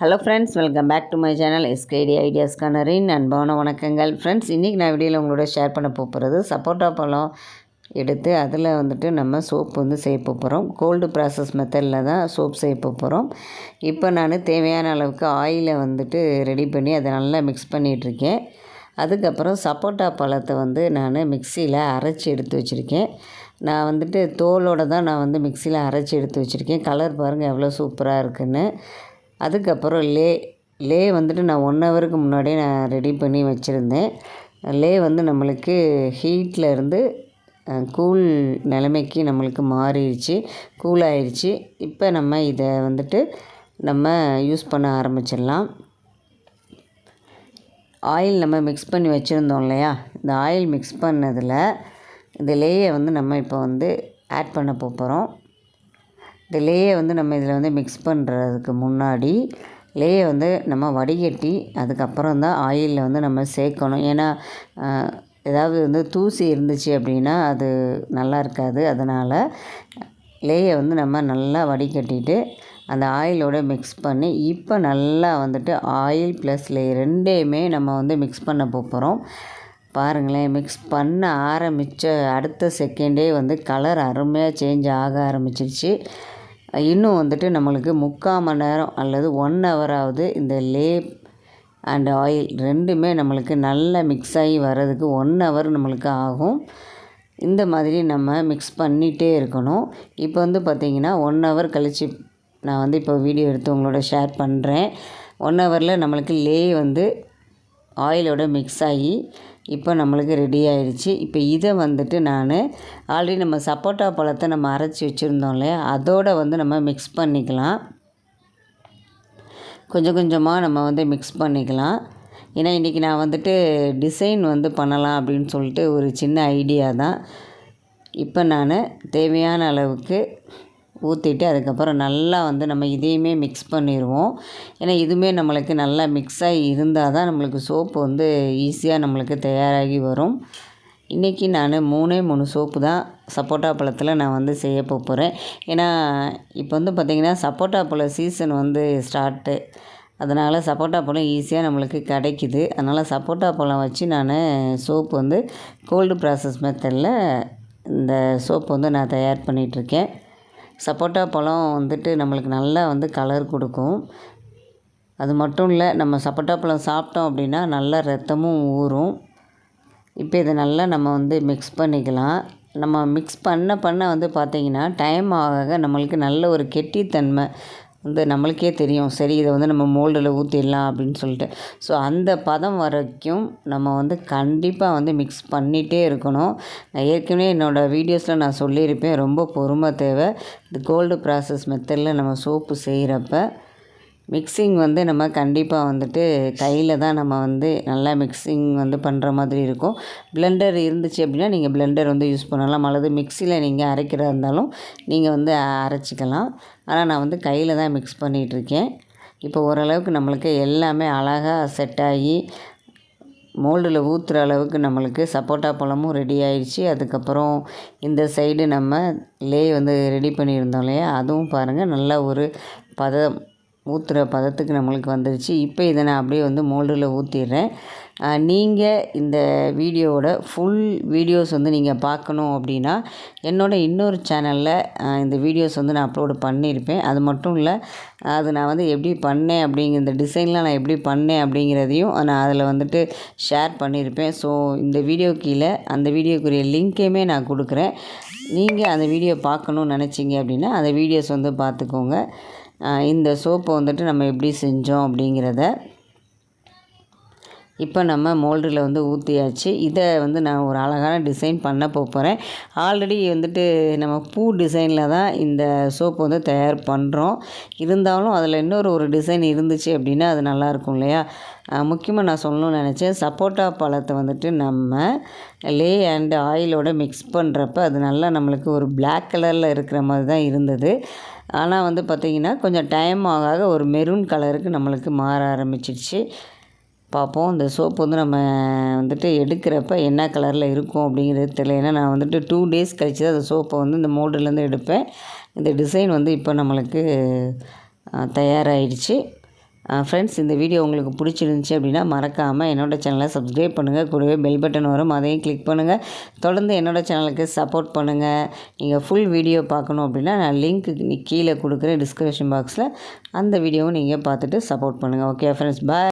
Hello friends welcome back to my channel SKD ideas கனரின் அன்பான வணக்கங்கள். Friends இன்றைக்கி நான் வீடியோவில் உங்களோட ஷேர் பண்ண போகிறது சப்போட்டா பழம் எடுத்து அதில் வந்துட்டு நம்ம சோப் வந்து செய்ய போகிறோம் கோல்டு ப்ராசஸ் மெத்தடில் தான் சோப் செய்ய போகிறோம் இப்போ நான் தேவையான அளவுக்கு ஆயிலை வந்துட்டு ரெடி பண்ணி அதை நல்லா மிக்ஸ் பண்ணிகிட்ருக்கேன் அதுக்கப்புறம் சப்போட்டா பழத்தை வந்து நான் மிக்சியில் அரைச்சி எடுத்து வச்சுருக்கேன். நான் வந்துட்டு தோலோடு தான் நான் வந்து மிக்சியில் அரைச்சி எடுத்து வச்சுருக்கேன். கலர் பாருங்கள் எவ்வளோ சூப்பராக இருக்குன்னு. அதுக்கப்புறம் லே லே வந்துட்டு நான் ஒன் ஹவருக்கு முன்னாடியே நான் ரெடி பண்ணி வச்சுருந்தேன். லே வந்து நம்மளுக்கு ஹீட்டில் இருந்து கூல் நிலைமைக்கு நம்மளுக்கு மாறிடுச்சு கூல் ஆயிடுச்சு. இப்போ நம்ம இதை வந்துட்டு நம்ம யூஸ் பண்ண ஆரம்பிச்சிடலாம். ஆயில் நம்ம மிக்ஸ் பண்ணி வச்சுருந்தோம் இல்லையா? இந்த ஆயில் மிக்ஸ் பண்ணதில் இந்த லேயை வந்து நம்ம இப்போ வந்து ஆட் பண்ண போகிறோம் இந்த லேயை வந்து நம்ம இதில் வந்து மிக்ஸ் பண்ணுறதுக்கு முன்னாடி லேயை வந்து நம்ம வடிகட்டி அதுக்கப்புறம் தான் ஆயிலில் வந்து நம்ம சேர்க்கணும். ஏன்னா ஏதாவது வந்து தூசி இருந்துச்சு அப்படின்னா அது நல்லா இருக்காது. அதனால் லேயை வந்து நம்ம நல்லா வடிகட்டிட்டு அந்த ஆயிலோட மிக்ஸ் பண்ணி இப்போ நல்லா வந்துட்டு ஆயில் ப்ளஸ் லே ரெண்டையுமே நம்ம வந்து மிக்ஸ் பண்ண போகிறோம் பாருங்களேன் மிக்ஸ் பண்ண ஆரம்பித்த அடுத்த செகண்டே வந்து கலர் அருமையாக சேஞ்ச் ஆக ஆரம்பிச்சிருச்சு. இன்னும் வந்துட்டு நம்மளுக்கு முக்கால் மணி நேரம் அல்லது ஒன் ஹவராவது இந்த லே அண்ட் ஆயில் ரெண்டுமே நம்மளுக்கு நல்லா மிக்ஸ் ஆகி வர்றதுக்கு ஒன் ஹவர் நம்மளுக்கு ஆகும். இந்த மாதிரி நம்ம மிக்ஸ் பண்ணிகிட்டே இருக்கணும். இப்போ வந்து பார்த்திங்கன்னா ஒன் ஹவர் கழித்து நான் வந்து இப்போ வீடியோ எடுத்து உங்களோட ஷேர் பண்ணுறேன் ஒன் ஹவரில் நம்மளுக்கு லே வந்து ஆயிலோட மிக்ஸ் ஆகி இப்போ நம்மளுக்கு ரெடி ஆயிடுச்சு இப்போ இதை வந்துட்டு நான் ஆல்ரெடி நம்ம சப்போட்டா பழத்தை நம்ம அரைச்சி வச்சுருந்தோம் இல்லையா? அதோடு வந்து நம்ம மிக்ஸ் பண்ணிக்கலாம். கொஞ்சம் கொஞ்சமாக நம்ம வந்து மிக்ஸ் பண்ணிக்கலாம். ஏன்னா இன்றைக்கி நான் வந்துட்டு டிசைன் வந்து பண்ணலாம் அப்படின்னு சொல்லிட்டு ஒரு சின்ன ஐடியா தான். இப்போ நான் தேவையான அளவுக்கு ஊற்றிட்டு அதுக்கப்புறம் நல்லா வந்து நம்ம இதையுமே மிக்ஸ் பண்ணிடுவோம் ஏன்னா இதுவுமே நம்மளுக்கு நல்லா மிக்ஸ் ஆகி இருந்தால் தான் நம்மளுக்கு சோப்பு வந்து ஈஸியாக நம்மளுக்கு தயாராகி வரும். இன்றைக்கி நான் மூணே மூணு சோப்பு தான் சப்போட்டா பழத்தில் நான் வந்து செய்ய போகிறேன் ஏன்னா இப்போ வந்து பார்த்திங்கன்னா சப்போட்டா பழம் சீசன் வந்து ஸ்டார்ட்டு அதனால் சப்போட்டா பழம் ஈஸியாக நம்மளுக்கு கிடைக்கிது. அதனால் சப்போட்டா பழம் வச்சு நான் சோப்பு வந்து கோல்டு ப்ராசஸ் மெத்தடில் இந்த சோப்பு வந்து நான் தயார் பண்ணிகிட்ருக்கேன் சப்போட்டா பழம் வந்துட்டு நம்மளுக்கு நல்லா வந்து கலர் கொடுக்கும். அது மட்டும் இல்லை நம்ம சப்போட்டா பழம் சாப்பிட்டோம் அப்படின்னா நல்லா ரத்தமும் ஊறும். இப்போ இதை நல்லா நம்ம வந்து மிக்ஸ் பண்ணிக்கலாம். நம்ம மிக்ஸ் பண்ண பண்ண வந்து பார்த்திங்கன்னா டைம் ஆக நம்மளுக்கு நல்ல ஒரு கெட்டித்தன்மை வந்து நம்மளுக்கே தெரியும். சரி இதை வந்து நம்ம மோல்டில் ஊற்றிடலாம் அப்படின்னு சொல்லிட்டு. ஸோ அந்த பதம் வரைக்கும் நம்ம வந்து கண்டிப்பாக வந்து மிக்ஸ் பண்ணிகிட்டே இருக்கணும். நான் ஏற்கனவே என்னோடய வீடியோஸில் நான் சொல்லியிருப்பேன் ரொம்ப பொறுமை தேவை. இந்த கோல்டு ப்ராசஸ் மெத்தடில் நம்ம சோப்பு செய்கிறப்ப மிக்சிங் வந்து நம்ம கண்டிப்பாக வந்துட்டு கையில் தான் நம்ம வந்து நல்லா மிக்சிங் வந்து பண்ணுற மாதிரி இருக்கும். பிளெண்டர் இருந்துச்சு அப்படின்னா நீங்கள் பிளெண்டர் வந்து யூஸ் பண்ணலாம். அல்லது மிக்சியில் நீங்கள் அரைக்கிறதா இருந்தாலும் நீங்கள் வந்து அரைச்சிக்கலாம். ஆனால் நான் வந்து கையில் தான் மிக்ஸ் பண்ணிகிட்ருக்கேன் இப்போ ஓரளவுக்கு நம்மளுக்கு எல்லாமே அழகாக செட் ஆகி மோல்டில் ஊற்றுற அளவுக்கு நம்மளுக்கு சப்போட்டா பழமும் ரெடி ஆயிடுச்சு அதுக்கப்புறம் இந்த சைடு நம்ம லே வந்து ரெடி பண்ணியிருந்தோம் இல்லையா? அதுவும் பாருங்கள் நல்லா ஒரு பதம் ஊற்றுற பதத்துக்கு நம்மளுக்கு வந்துடுச்சு இப்போ இதை நான் அப்படியே வந்து மோல்டில் ஊற்றிடுறேன் நீங்கள் இந்த வீடியோவோட ஃபுல் வீடியோஸ் வந்து நீங்கள் பார்க்கணும் அப்படின்னா என்னோடய இன்னொரு சேனலில் இந்த வீடியோஸ் வந்து நான் அப்லோடு பண்ணியிருப்பேன். அது மட்டும் இல்லை அது நான் வந்து எப்படி பண்ணேன் அப்படிங்கிற இந்த டிசைன்லாம் நான் எப்படி பண்ணேன் அப்படிங்கிறதையும் நான் அதில் வந்துட்டு ஷேர் பண்ணியிருப்பேன். ஸோ இந்த வீடியோ கீழே அந்த வீடியோக்குரிய லிங்க்கையுமே நான் கொடுக்குறேன். நீங்கள் அந்த வீடியோ பார்க்கணுன்னு நினச்சிங்க அப்படின்னா அந்த வீடியோஸ் வந்து பார்த்துக்கோங்க. இந்த சோப்பை வந்துட்டு நம்ம எப்படி செஞ்சோம் அப்படிங்கிறத இப்போ நம்ம மோல்டில் வந்து ஊற்றியாச்சு இதை வந்து நான் ஒரு அழகான டிசைன் பண்ண போகிறேன் ஆல்ரெடி வந்துட்டு நம்ம பூ டிசைனில் தான் இந்த சோப்பு வந்து தயார் பண்ணுறோம் இருந்தாலும் அதில் இன்னொரு ஒரு டிசைன் இருந்துச்சு அப்படின்னா அது நல்லாயிருக்கும் இல்லையா? முக்கியமாக நான் சொல்லணும்னு நினச்சேன். சப்போட்டா பழத்தை வந்துட்டு நம்ம லே அண்ட் ஆயிலோட மிக்ஸ் பண்ணுறப்ப அது நல்லா நம்மளுக்கு ஒரு பிளாக் கலரில் இருக்கிற மாதிரி தான் இருந்தது. ஆனால் வந்து பார்த்திங்கன்னா கொஞ்சம் டைம் ஆக ஆக ஒரு மெரூன் கலருக்கு நம்மளுக்கு மாற ஆரம்பிச்சிடுச்சு. பார்ப்போம் இந்த சோப்பு வந்து நம்ம வந்துட்டு எடுக்கிறப்ப என்ன கலரில் இருக்கும் அப்படிங்கிறது தெரியல. ஏன்னா நான் வந்துட்டு டூ டேஸ் கழித்து தான் அந்த சோப்பை வந்து இந்த மோல்டுலேருந்து எடுப்பேன். இந்த டிசைன் வந்து இப்போ நம்மளுக்கு தயாராகிடுச்சு ஃப்ரெண்ட்ஸ் இந்த வீடியோ உங்களுக்கு பிடிச்சிருந்துச்சி அப்படின்னா மறக்காமல் என்னோடய சேனலை சப்ஸ்கிரைப் பண்ணுங்கள் கூடவே பெல் பட்டன் வரும். அதையும் கிளிக் பண்ணுங்கள் தொடர்ந்து என்னோடய சேனலுக்கு சப்போர்ட் பண்ணுங்கள் நீங்கள் ஃபுல் வீடியோ பார்க்கணும் அப்படின்னா நான் லிங்க் கீழே கொடுக்குறேன் டிஸ்கிரிப்ஷன் பாக்ஸில் அந்த வீடியோவும் நீங்கள் பார்த்துட்டு சப்போர்ட் பண்ணுங்கள் ஓகே ஃப்ரெண்ட்ஸ் பாய்